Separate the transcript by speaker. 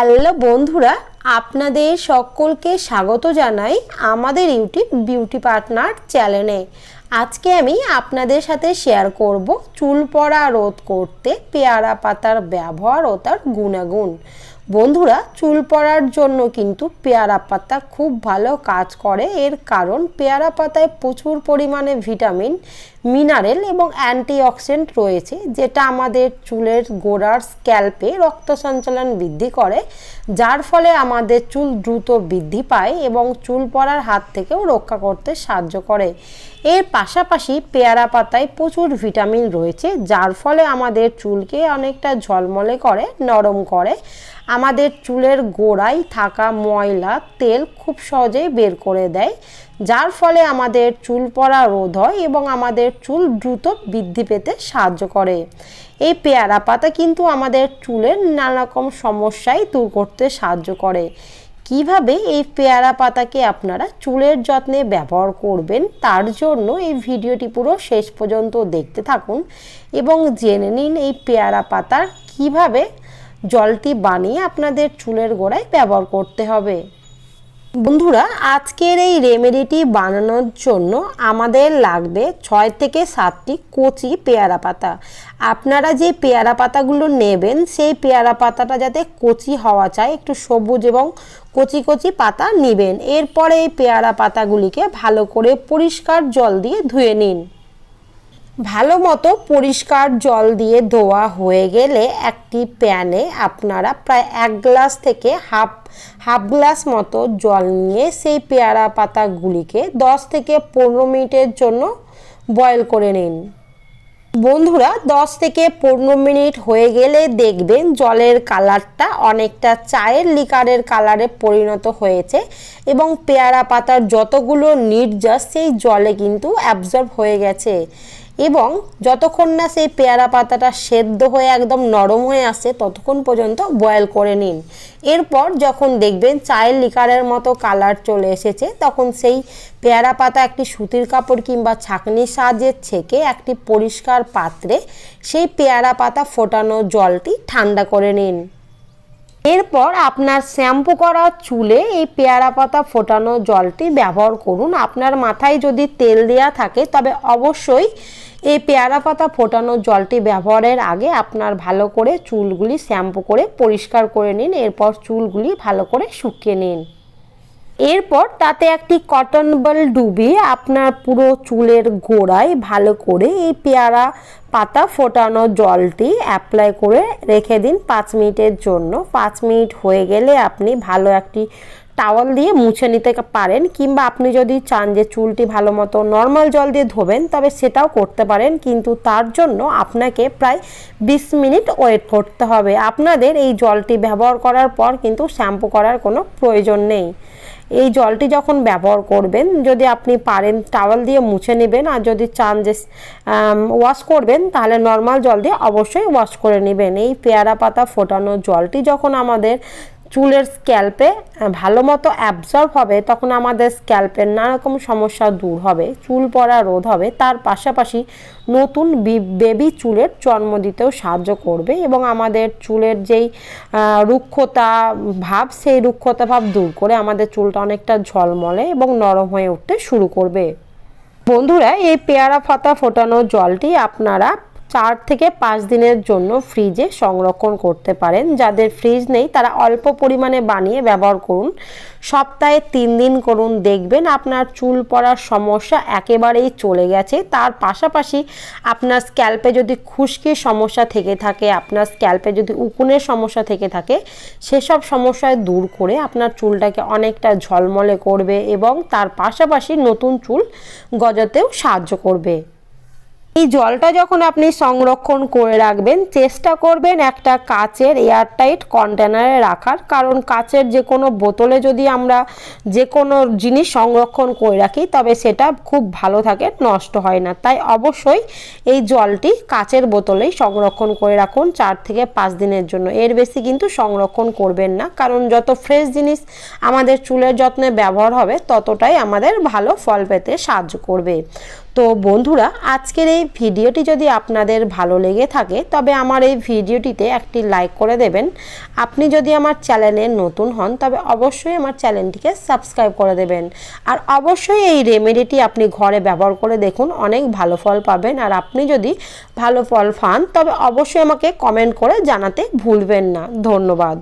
Speaker 1: Hello বন্ধুরা, আপনাদের সকলকে স্বাগত জানাই আমাদের ইউটিউব বিউটি পার্টনার চ্যানেলে। আজকে আমি আপনাদের সাথে শেয়ার করব চুল পড়া রোধ করতে, পেয়ারা পাতার ব্যবহার ও তার গুণাগুণ। বন্ধুরা, চুল পড়ার জন্য কিন্তু পেয়ারা পাতা খুব ভালো কাজ করে। এর কারণ, পেয়ারা পাতায় প্রচুর পরিমাণে ভিটামিন মিনারেল এবং অ্যান্টিঅক্সিডেন্ট রয়েছে, যেটা আমাদের চুলের গোড়ার স্ক্যাল্পে রক্ত সঞ্চালন বৃদ্ধি করে, যার ফলে আমাদের চুল দ্রুত বৃদ্ধি পায় এবং চুল পড়ার হাত থেকেও রক্ষা করতে সাহায্য করে। এর পাশাপাশি পেয়ারা পাতায় প্রচুর ভিটামিন রয়েছে, যার ফলে আমাদের চুলকে অনেকটা ঝলমলে করে, নরম করে। আমাদের চুলের গোড়ায় থাকা ময়লা, তেল খুব সহজেই বের করে দেয় যার ফলে আমাদের চুল পড়া রোধ হয় এবং আমাদের চুল দ্রুত বৃদ্ধি পেতে সাহায্য করে। এই পেয়ারা পাতা কিন্তু আমাদের চুলের নানা রকম সমস্যাই দূর করতে সাহায্য করে। কীভাবে এই পেয়ারা পাতাকে আপনারা চুলের যত্নে ব্যবহার করবেন তার জন্য এই ভিডিওটি পুরো শেষ পর্যন্ত দেখতে থাকুন এবং জেনে নিন এই পেয়ারা পাতার কীভাবে জলটি বানিয়ে আপনাদের চুলের গোড়ায় ব্যবহার করতে হবে। বন্ধুরা, আজকের এই রেমেডিটি বানানোর জন্য আমাদের লাগবে ছয় থেকে সাতটি কচি পেয়ারা পাতা। আপনারা যে পেয়ারা পাতাগুলো নেবেন, সেই পেয়ারা পাতাটা যাতে কচি হওয়া চায় একটু সবুজ এবং কচি কচি পাতা নেবেন। এরপরে এই পেয়ারা পাতাগুলিকে ভালো করে পরিষ্কার জল দিয়ে ধুয়ে নিন। ভালো মতো পরিষ্কার জল দিয়ে ধোয়া হয়ে গেলে একটি প্যানে আপনারা প্রায় এক গ্লাস থেকে হাফ হাফ গ্লাস মতো জল নিয়ে সেই পেয়ারা পাতাগুলিকে দশ থেকে পনেরো মিনিটের জন্য বয়েল করে নিন। বন্ধুরা, দশ থেকে পনেরো মিনিট হয়ে গেলে দেখবেন জলের কালারটা অনেকটা চায়ের লিকারের কালারে পরিণত হয়েছে এবং পেয়ারা পাতার যতগুলো নির্যাস সেই জলে কিন্তু অ্যাবজর্ব হয়ে গেছে। এবং যতক্ষণ না সেই পেয়ারা পাতাটা সেদ্ধ হয়ে একদম নরম হয়ে আসে, ততক্ষণ পর্যন্ত বয়েল করে নিন। এরপর যখন দেখবেন চায়ের লিকারের মতো কালার চলে এসেছে, তখন সেই পেয়ারা পাতা একটি সুতির কাপড় কিংবা ছাঁকনির সাহায্যে ছেঁকে একটি পরিষ্কার পাত্রে সেই পেয়ারা পাতা ফোটানো জলটি ঠান্ডা করে নিন। এরপর আপনার শ্যাম্পু করা চুলে এই পেয়ারা পাতা ফোটানো জলটি ব্যবহার করুন। আপনার মাথায় যদি তেল দেওয়া থাকে, তবে অবশ্যই এই পেয়ারা পাতা ফোটানো জলটি ব্যবহারের আগে আপনার ভালো করে চুলগুলি শ্যাম্পু করে পরিষ্কার করে নিন। এরপর চুলগুলি ভালো করে শুকিয়ে নিন। এরপর তাতে একটি কটন বল ডুবিয়ে আপনার পুরো চুলের গোড়ায় ভালো করে এই পেয়ারা পাতা ফোটানো জলটি অ্যাপ্লাই করে রেখে দিন পাঁচ মিনিটের জন্য। পাঁচ মিনিট হয়ে গেলে আপনি ভালো একটি টাওয়াল দিয়ে মুছে নিতে পারেন কিংবা আপনি যদি চান যে চুলটি ভালো মতো নর্মাল জল দিয়ে ধোবেন, তবে সেটাও করতে পারেন। কিন্তু তার জন্য আপনাকে প্রায় বিশ মিনিট ওয়েট করতে হবে। আপনাদের এই জলটি ব্যবহার করার পর কিন্তু শ্যাম্পু করার কোনো প্রয়োজন নেই। এই জলটি যখন ব্যবহার করবেন, যদি আপনি পারেন টাওয়াল দিয়ে মুছে নেবেন আর যদি চান যে ওয়াশ করবেন, তাহলে নর্মাল জল দিয়ে অবশ্যই ওয়াশ করে নেবেন। এই পেয়ারা পাতা ফোটানো জলটি যখন আমাদের চুলের স্ক্যাল্পে ভালো মতো অ্যাবজর্ব হবে, তখন আমাদের স্ক্যাল্পের নানারকম সমস্যা দূর হবে, চুল পড়া রোধ হবে, তার পাশাপাশি নতুন বেবি চুলের জন্ম দিতেও সাহায্য করবে এবং আমাদের চুলের যেই রুক্ষতা ভাব, সেই রুক্ষতা ভাব দূর করে আমাদের চুলটা অনেকটা ঝলমলে এবং নরম হয়ে উঠতে শুরু করবে। বন্ধুরা, এই পেয়ারা ফাতা ফোটানো জলটি আপনারা চার থেকে পাঁচ দিনের জন্য ফ্রিজে সংরক্ষণ করতে পারেন। যাদের ফ্রিজ নেই, তারা অল্প পরিমাণে বানিয়ে ব্যবহার করুন। সপ্তাহে তিন দিন করুন। দেখবেন আপনার চুল পড়ার সমস্যা একেবারেই চলে গেছে। তার পাশাপাশি আপনার স্ক্যাল্পে যদি খুশকির সমস্যা থেকে থাকে, আপনার স্ক্যাল্পে যদি উকুনের সমস্যা থেকে থাকে, সেসব সমস্যায় দূর করে আপনার চুলটাকে অনেকটা ঝলমলে করবে এবং তার পাশাপাশি নতুন চুল গজাতেও সাহায্য করবে। এই জলটা যখন আপনি সংরক্ষণ করে রাখবেন, চেষ্টা করবেন একটা কাচের এয়ারটাইট কন্টেনারে রাখার। কারণ কাচের যে কোনো বোতলে যদি আমরা যে কোনো জিনিস সংরক্ষণ করে রাখি, তবে সেটা খুব ভালো থাকে, নষ্ট হয় না। তাই অবশ্যই এই জলটি কাচের বোতলেই সংরক্ষণ করে রাখুন চার থেকে পাঁচ দিনের জন্য। এর বেশি কিন্তু সংরক্ষণ করবেন না, কারণ যত ফ্রেশ জিনিস আমাদের চুলের যত্নে ব্যবহার হবে, ততটাই আমাদের ভালো ফল পেতে সাহায্য করবে। তো বন্ধুরা, আজকের এই ভিডিওটি যদি আপনাদের ভালো লেগে থাকে, তবে আমার এই ভিডিওটিতে একটি লাইক করে দেবেন। আপনি যদি আমার চ্যানেলে নতুন হন, তবে অবশ্যই আমার চ্যানেলটিকে সাবস্ক্রাইব করে দেবেন। আর অবশ্যই এই রেমেডিটি আপনি ঘরে ব্যবহার করে দেখুন, অনেক ভালো ফল পাবেন। আর আপনি যদি ভালো ফল পান, তবে অবশ্যই আমাকে কমেন্ট করে জানাতে ভুলবেন না। ধন্যবাদ।